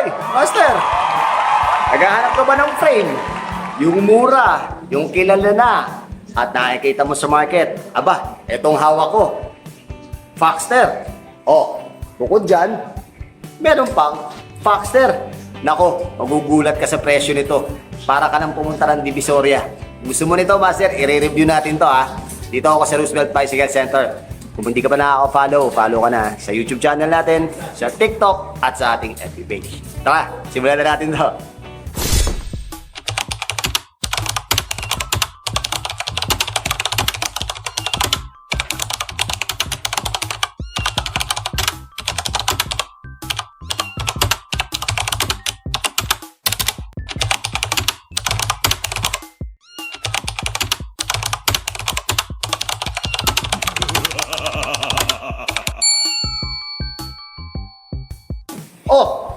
Hoy, Master! Naghahanap ka ba ng frame? Yung mura, yung kilala na, at nakikita mo sa market. Aba, etong hawak ko. Foxter. Oh, bukod dyan, meron pang Foxter. Nako, magugulat ka sa presyo nito. Para ka nang pumunta ng Divisoria. Gusto mo nito, Master? I-review natin to ha. Dito ako sa Roosevelt Bicycle Center. Kung hindi ka pa nakaka-follow, follow ka na sa YouTube channel natin, sa TikTok, at sa ating FB page. Tara, simulan na natin to.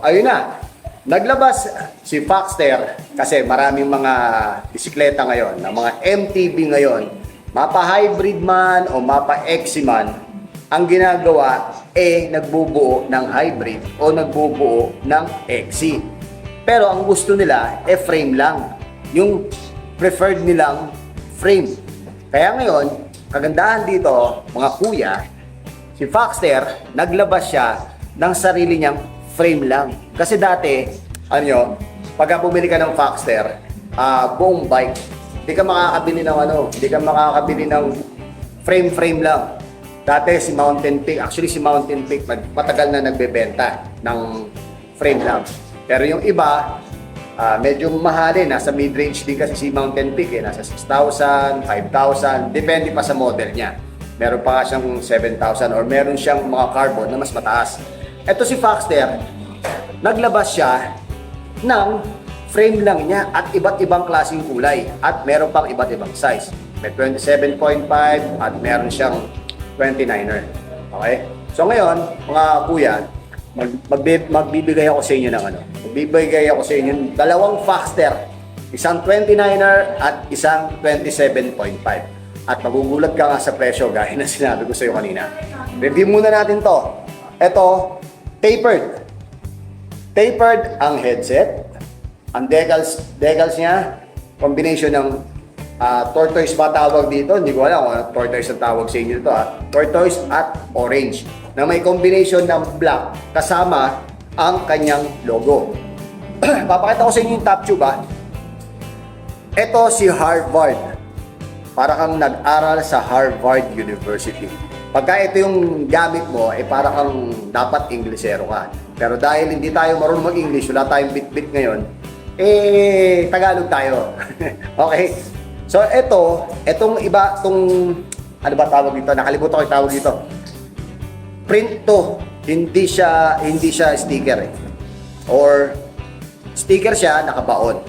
Ayun na. Naglabas si Foxter kasi maraming mga bisikleta ngayon, na mga MTB ngayon, mapa hybrid man o mapa XC man, ang ginagawa eh nagbubuo ng hybrid o nagbubuo ng XC. Pero ang gusto nila eh frame lang. Yung preferred nilang frame. Kaya ngayon, kagandahan dito, mga kuya, si Foxter, naglabas siya ng sarili niyang frame lang. Kasi dati, ano yun, pagka bumili ka ng Foxter, ah buong bike, hindi ka makakabili ng ano, hindi ka makakabili ng frame-frame lang. Dati si Mountain Peak, actually si Mountain Peak, matagal na nagbebenta ng frame lang. Pero yung iba, ah, medyo mahalin, nasa mid-range din kasi si Mountain Peak, eh, nasa 6,000, 5,000, depende pa sa model niya. Meron pa siyang 7,000 or meron siyang mga carbon na mas mataas. Ito si Foxter, naglabas siya ng frame lang niya at iba't ibang klaseng kulay at meron pang iba't ibang size. May 27.5 at meron siyang 29er. Okay? So ngayon, mga kuya, mag, magbi- magbibigay ako sa inyo ng ano. Magbibigay ako sa inyo ng dalawang Foxter. Isang 29er at isang 27.5. At magugulat ka nga sa presyo gaya na sinabi ko sa iyo kanina. Review muna natin to. Ito, tapered. Tapered ang headset. Ang decals, decals niya, combination ng ah, tortoise ba tawag dito? Hindi ko alam kung ano tortoise ang tawag sa inyo dito. Ha? Tortoise at orange na may combination ng black kasama ang kanyang logo. Papakita ko sa inyo yung top tube ha. Ito si Harvard. Para kang nag-aral sa Harvard University. Pagka ito yung gamit mo, eh para kang dapat Inglesero ka. Pero dahil hindi tayo marunong mag-English, wala tayong bit-bit ngayon, eh, Tagalog tayo. okay? So, ito, itong iba, itong, ano ba tawag dito? Nakalimutan ko yung tawag dito. Print to. Hindi siya, hindi siya sticker eh. Or, sticker siya, nakabaon.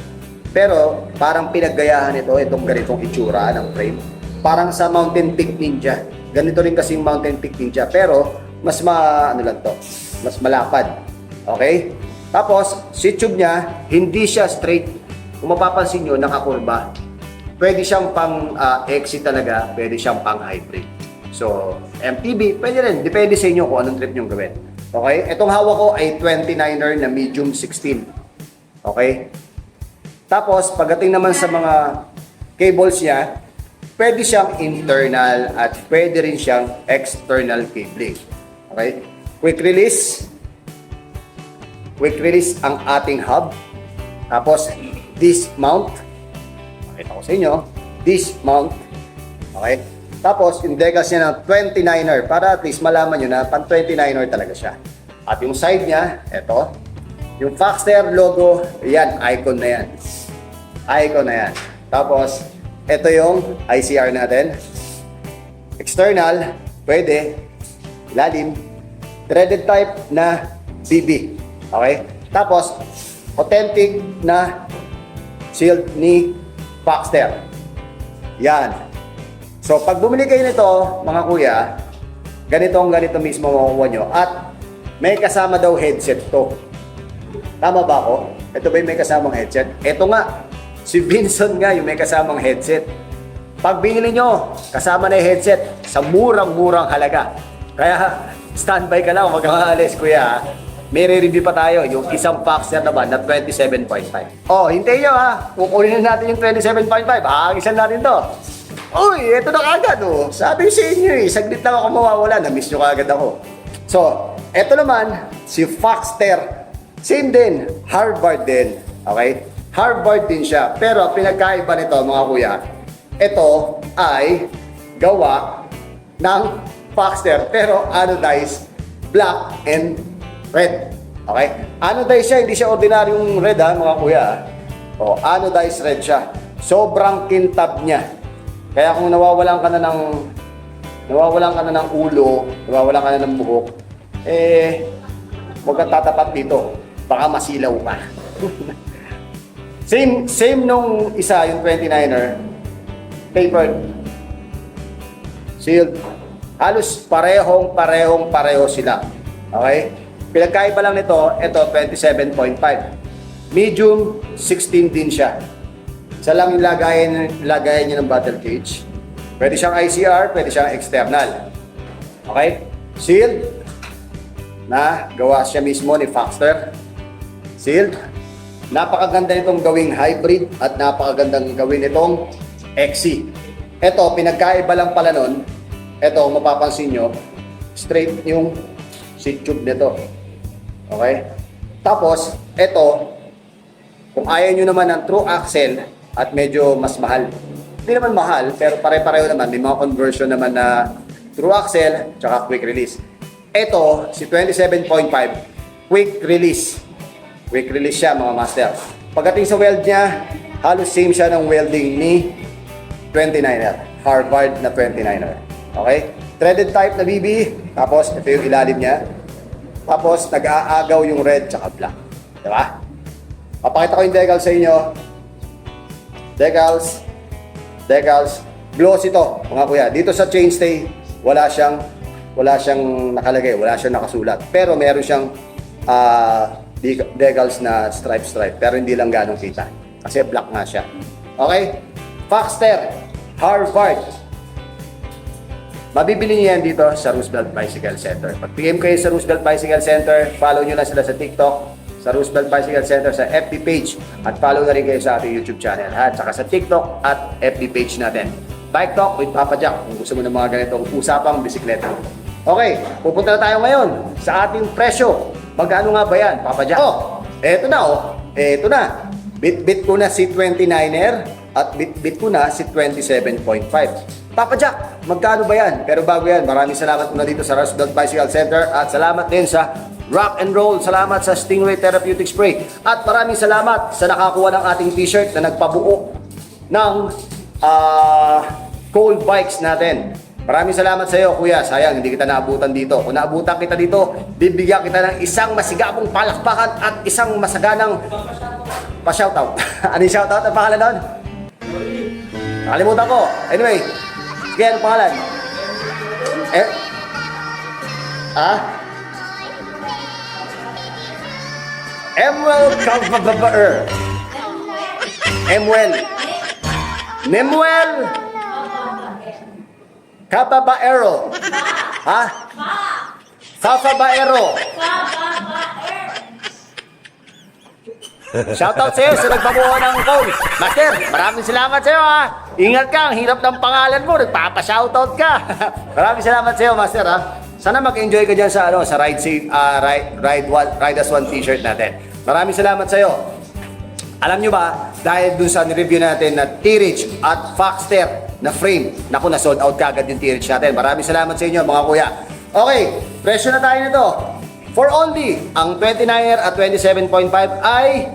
Pero, parang pinaggayahan ito, itong ganitong itsura ng frame. Parang sa Mountain Peak Ninja. Ganito rin kasing Mountain Peak Ninja. Pero, mas ma, ano lang to, mas malapad. Okay? Tapos, si tube niya, hindi siya straight. Kung mapapansin nyo, nakakurba. Pwede siyang pang ah, exit talaga, pwede siyang pang hybrid. So, MTB, pwede rin. Depende sa inyo kung anong trip nyo gawin. Okay? Itong hawak ko ay 29er na medium 16. Okay? Tapos, pagdating naman sa mga cables niya, pwede siyang internal at pwede rin siyang external cabling. Okay? Quick release. Quick release ang ating hub. Tapos, dismount. Pakita ko sa inyo. Dismount. Okay? Tapos, yung decals niya ng 29er para at least malaman nyo na pang 29er talaga siya. At yung side niya, eto. Yung Foxter logo, yan, icon na yan. Icon na yan. Tapos, ito yung ICR natin. External, pwede. Lalim. Threaded type na BB. Okay? Tapos, authentic na shield ni Foxter. Yan. So, pag bumili kayo nito, mga kuya, ganito ang ganito mismo makukuha nyo. At may kasama daw headset to. Tama ba ako? Ito ba yung may kasamang headset? Ito nga, si Vincent nga yung may kasamang headset. Pag binili nyo, kasama na yung headset sa murang-murang halaga. Kaya, standby ka lang, huwag kang aalis, kuya. ha? may re-review pa tayo. Yung isang Foxter naman na 27.5. Oh, hintayin nyo ha. Kukunin na natin yung 27.5. Aagisan natin to. Uy, eto na kagad oh. Sabi sa inyo eh, saglit lang ako mawawala. Na-miss nyo kagad ako. So, eto naman, si Foxter. Same din, Harvard din. Okay? Harvard din siya. Pero pinagkaiba nito mga kuya, ito ay gawa ng Foxter pero anodized black and red. Okay? Anodized siya, hindi siya ordinaryong red ha mga kuya. O, anodized red siya. Sobrang kintab niya. Kaya kung nawawalan ka na ng nawawalan ka na ng ulo, nawawalan ka na ng buhok, eh, huwag kang tatapat dito. Baka masilaw ka. same, same nung isa, yung 29er, papered, sealed. Halos parehong, parehong, pareho sila. Okay? Pinagkaiba lang nito, ito 27.5. Medium, 16 din siya. Isa lang yung lagayan, lagayan niya ng battle cage. Pwede siyang ICR, pwede siyang external. Okay? Sealed. Na gawa siya mismo ni Foxter. Sealed. Napakaganda nitong gawing hybrid at napakagandang gawin itong XC. Ito, pinagkaiba lang pala nun. Ito, mapapansin nyo, straight yung seat tube nito. Okay? Tapos, ito, kung ayaw nyo naman ng true axle at medyo mas mahal. Hindi naman mahal, pero pare-pareho naman. May mga conversion naman na true axle tsaka quick release. Ito, si 27.5, quick release. Quick release siya mga master. Pagdating sa weld niya, halos same siya ng welding ni 29er. Harvard na 29er. Okay? Threaded type na BB. Tapos, ito yung ilalim niya. Tapos, nag-aagaw yung red tsaka black. Diba? Papakita ko yung decals sa inyo. Decals. Decals. Gloss ito, mga kuya. Dito sa chainstay, wala siyang wala siyang nakalagay, wala siyang nakasulat. Pero meron siyang de- decals na stripe-stripe. Pero hindi lang ganong kita. Kasi black nga siya. Okay? Foxter, Harvard. Mabibili niyo yan dito sa Roosevelt Bicycle Center. Pag PM kayo sa Roosevelt Bicycle Center, follow nyo na sila sa TikTok, sa Roosevelt Bicycle Center, sa FB page, at follow na rin kayo sa ating YouTube channel, ha? Tsaka sa TikTok at FB page natin. Bike Talk with Papa Jack, kung gusto mo ng mga ganitong usapang bisikleta. Okay, pupunta na tayo ngayon sa ating presyo. Magkano nga ba yan, Papa Jack? Oh, eto na oh. Eto na. Bit-bit ko na si 29er at bit-bit ko na si 27.5. Papa Jack, magkano ba yan? Pero bago yan, maraming salamat muna dito sa Roosevelt Bicycle Center at salamat din sa Rock and Roll. Salamat sa Stingray Therapeutic Spray. At maraming salamat sa nakakuha ng ating t-shirt na nagpabuo ng ah, cold bikes natin. Maraming salamat sa iyo, kuya. Sayang, hindi kita naabutan dito. Kung naabutan kita dito, bibigyan kita ng isang masigabong palakpakan at isang masaganang pa-shoutout. ano yung shoutout? Ang pangalan doon? Nakalimutan ko. Anyway, sige, ano pangalan? Eh? Ah? Emwell Calvabaer. Emwell. Nemuel Cababaero. Ha? Fafabaero. Shoutout sa iyo sa nagpabuo ng call. Master, maraming salamat sa iyo ha. Ingat ka, ang hirap ng pangalan mo. Nagpapa-shoutout ka. maraming salamat sa iyo, Master ha. Sana mag-enjoy ka dyan sa ano sa ride safe ah, ride ride one ride as one t-shirt natin. Maraming salamat sa iyo. Alam nyo ba, dahil dun sa review natin na T-Rich at Foxter na frame, naku, na sold out kagad yung T-Rich natin. Maraming salamat sa inyo mga kuya. Okay, presyo na tayo nito. For only, ang 29er at 27.5 ay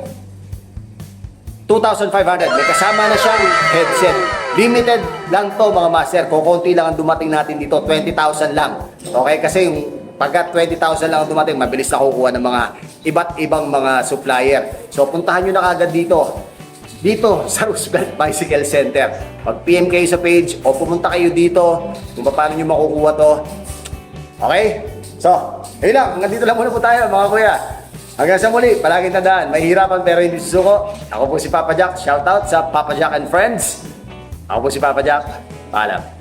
2,500. May kasama na siyang headset. Limited lang to mga master. Kung konti lang ang dumating natin dito, 20,000 lang. Okay? Kasi yung pagka 20,000 lang ang dumating, mabilis na kukuha ng mga iba't ibang mga supplier. So puntahan nyo na kagad dito. Dito sa Roosevelt Bicycle Center. Pag PM kayo sa page o pumunta kayo dito kung paano nyo makukuha to. Okay? So, ayun lang. Hanggang dito lang muna po tayo mga kuya. Hanggang sa muli, palaging tandaan, mahirapan pero hindi susuko. Ako po si Papa Jack. Shoutout sa Papa Jack and Friends. Ako po si Paalam. Paalam.